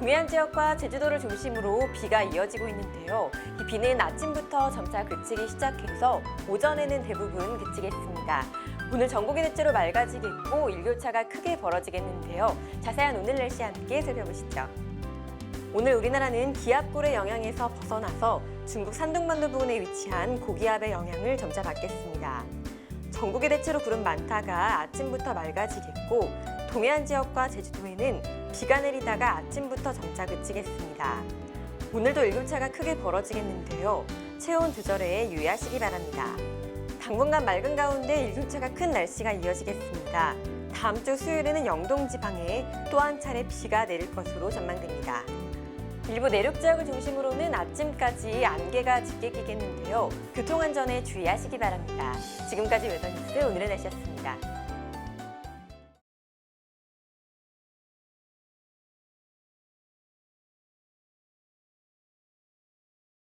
동해안 지역과 제주도를 중심으로 비가 이어지고 있는데요. 이 비는 아침부터 점차 그치기 시작해서 오전에는 대부분 그치겠습니다. 오늘 전국이 대체로 맑아지겠고 일교차가 크게 벌어지겠는데요. 자세한 오늘 날씨 함께 살펴보시죠. 오늘 우리나라는 기압골의 영향에서 벗어나서 중국 산둥반도 부근에 위치한 고기압의 영향을 점차 받겠습니다. 전국이 대체로 구름 많다가 아침부터 맑아지겠고 동해안 지역과 제주도에는 비가 내리다가 아침부터 점차 그치겠습니다. 오늘도 일교차가 크게 벌어지겠는데요. 체온 조절에 유의하시기 바랍니다. 당분간 맑은 가운데 일교차가 큰 날씨가 이어지겠습니다. 다음 주 수요일에는 영동 지방에 또 한 차례 비가 내릴 것으로 전망됩니다. 일부 내륙 지역을 중심으로는 아침까지 안개가 짙게 끼겠는데요. 교통안전에 주의하시기 바랍니다. 지금까지 웨더뉴스 오늘의 날씨였습니다.